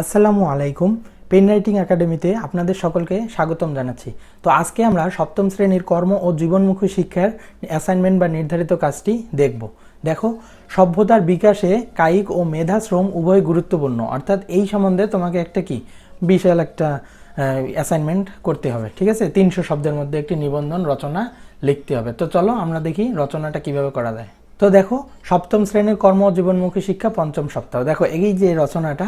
আসসালামু আলাইকুম। Pen writing একাডেমিতে আপনাদের সকলকে স্বাগতম জানাচ্ছি। তো আজকে আমরা সপ্তম শ্রেণির কর্ম ও জীবনমুখী শিক্ষার অ্যাসাইনমেন্ট বা নির্ধারিত কাজটি দেখব। দেখো, সভ্যতার বিকাশে কায়িক ও মেধা শ্রম উভয় গুরুত্বপূর্ণ। অর্থাৎ এই সম্বন্ধে তোমাকে একটা কি? বিশাল একটা অ্যাসাইনমেন্ট করতে হবে। ঠিক আছে? তিনশো শব্দের মধ্যে একটি নিবন্ধন রচনা লিখতে হবে। তো চলো আমরা দেখি রচনাটা কীভাবে করা যায়। তো দেখো, সপ্তম শ্রেণির কর্ম ও জীবনমুখী শিক্ষা পঞ্চম সপ্তাহ। দেখো, এই যে রচনাটা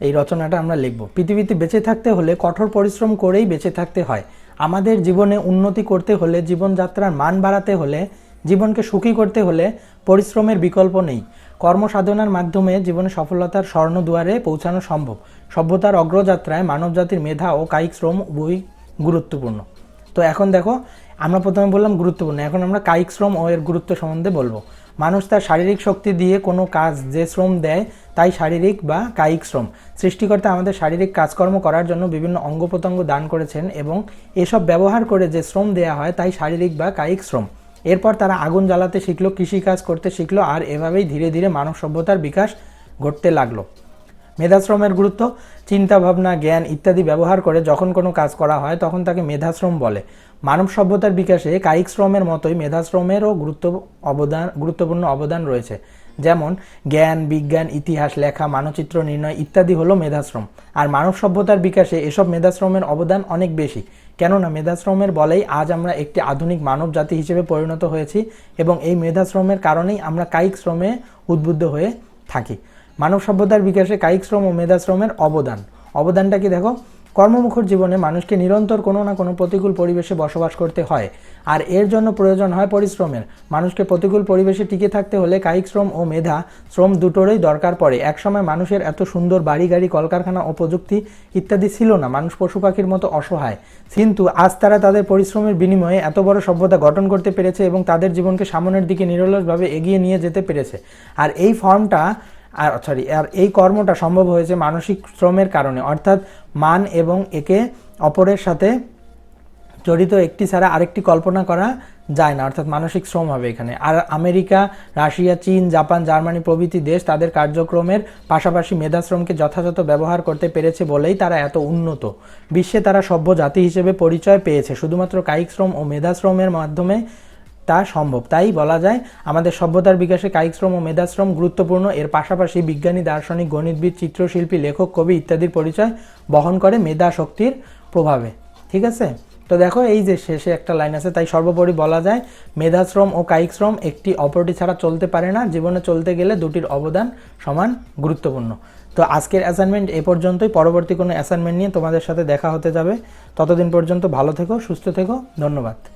এই রচনাটা আমরা লিখব। পৃথিবীতে বেঁচে থাকতে হলে কঠোর পরিশ্রম করেই বেঁচে থাকতে হয়। আমাদের জীবনে উন্নতি করতে হলে, জীবনযাত্রার মান বাড়াতে হলে, জীবনকে সুখী করতে হলে পরিশ্রমের বিকল্প নেই। কর্মসাধনার মাধ্যমে জীবনে সফলতার স্বর্ণ দুয়ারে পৌঁছানো সম্ভব। সভ্যতার অগ্রযাত্রায় মানবজাতির মেধা ও কায়িক শ্রম উভয়ই গুরুত্বপূর্ণ। তো এখন দেখো, আমরা প্রথমে বললাম গুরুত্বপূর্ণ, এখন আমরা কায়িক শ্রম ও এর গুরুত্ব সম্বন্ধে বলব। মানুষ তার শারীরিক শক্তি দিয়ে কোনো কাজ যে শ্রম দেয়, তাই শারীরিক বা কায়িক শ্রম। সৃষ্টিকর্তা আমাদের শারীরিক কাজকর্ম করার জন্য বিভিন্ন অঙ্গ প্রত্যঙ্গ দান করেছেন এবং এসব ব্যবহার করে যে শ্রম দেয়া হয়, তাই শারীরিক বা কায়িক শ্রম। এরপর তারা আগুন জ্বালাতে শিখলো, কৃষিকাজ করতে শিখলো, আর এভাবেই ধীরে ধীরে মানব সভ্যতার বিকাশ ঘটতে লাগল। মেধাশ্রমের গুরুত্ব, চিন্তা, ভাবনা, জ্ঞান ইত্যাদি ব্যবহার করে যখন কোনো কাজ করা হয় তখন তাকে মেধাশ্রম বলে। মানব সভ্যতার বিকাশে কায়িক শ্রমের মতোই মেধাশ্রমেরও গুরুত্ব অবদান, গুরুত্বপূর্ণ অবদান রয়েছে। যেমন জ্ঞান, বিজ্ঞান, ইতিহাস, লেখা, মানচিত্র নির্ণয় ইত্যাদি হলো মেধাশ্রম। আর মানব সভ্যতার বিকাশে এসব মেধাশ্রমের অবদান অনেক বেশি। কেননা মেধাশ্রমের বলেই আজ আমরা একটি আধুনিক মানব জাতি হিসেবে পরিণত হয়েছি এবং এই মেধাশ্রমের কারণেই আমরা কায়িক শ্রমে উদ্বুদ্ধ হয়ে থাকি। মানব সভ্যতার বিকাশে কায়িক শ্রম ও মেধাশ্রমের অবদান। অবদানটা কি দেখো? কর্মমুখর জীবনে মানুষকে নিরন্তর কোনো না কোনো প্রতিকূল পরিবেশে বসবাস করতে হয়। আর এর জন্য প্রয়োজন হয় পরিশ্রমের। মানুষকে প্রতিকূল পরিবেশে টিকে থাকতে হলে কায়িক শ্রম ও মেধা শ্রম দুটোরই দরকার পড়ে। একসময় মানুষের এত সুন্দর বাড়ি, গাড়ি, কলকারখানা ও প্রযুক্তি ইত্যাদি ছিল না। মানুষ পশু পাখির মতো অসহায়। কিন্তু আজ তারা তাদের পরিশ্রমের বিনিময়ে এত বড় সভ্যতা গঠন করতে পেরেছে এবং তাদের জীবনকে সামনের দিকে নিরলসভাবে এগিয়ে নিয়ে যেতে পেরেছে। আর এই ফর্মটা আর সরি আর এই কর্মটা সম্ভব হয়েছে মানসিক শ্রমের কারণে। অর্থাৎ মান এবং একে অপরের সাথে জড়িত একটি ছাড়া আরেকটি কল্পনা করা যায় না। অর্থাৎ মানসিক শ্রম হবে এখানে। আর আমেরিকা, রাশিয়া, চীন, জাপান, জার্মানি প্রভৃতি দেশ তাদের কার্যক্রমের পাশাপাশি মেধাশ্রমকে যথাযথ ব্যবহার করতে পেরেছে বলেই তারা এত উন্নত। বিশ্বে তারা সভ্য জাতি হিসেবে পরিচয় পেয়েছে। শুধুমাত্র কায়িক শ্রম ও মেধাশ্রমের মাধ্যমে তা সম্ভব। তাই বলা যায়, আমাদের সভ্যতার বিকাশে কায়িক শ্রম ও মেধাশ্রম গুরুত্বপূর্ণ। এর পাশাপাশি বিজ্ঞানী, দার্শনিক, গণিতবিদ, চিত্রশিল্পী, লেখক, কবি ইত্যাদির পরিচয় বহন করে মেধা শক্তির প্রভাবে। ঠিক আছে? তো দেখো, এই যে শেষে একটা লাইন আছে, তাই সর্বোপরি বলা যায়, মেধাশ্রম ও কায়িক শ্রম একটি অপরটি ছাড়া চলতে পারে না। জীবনে চলতে গেলে দুটির অবদান সমান গুরুত্বপূর্ণ। তো আজকের অ্যাসাইনমেন্ট এ পর্যন্তই। পরবর্তী কোনো অ্যাসাইনমেন্ট নিয়ে তোমাদের সাথে দেখা হতে যাবে। ততদিন পর্যন্ত ভালো থেকো, সুস্থ থেকো। ধন্যবাদ।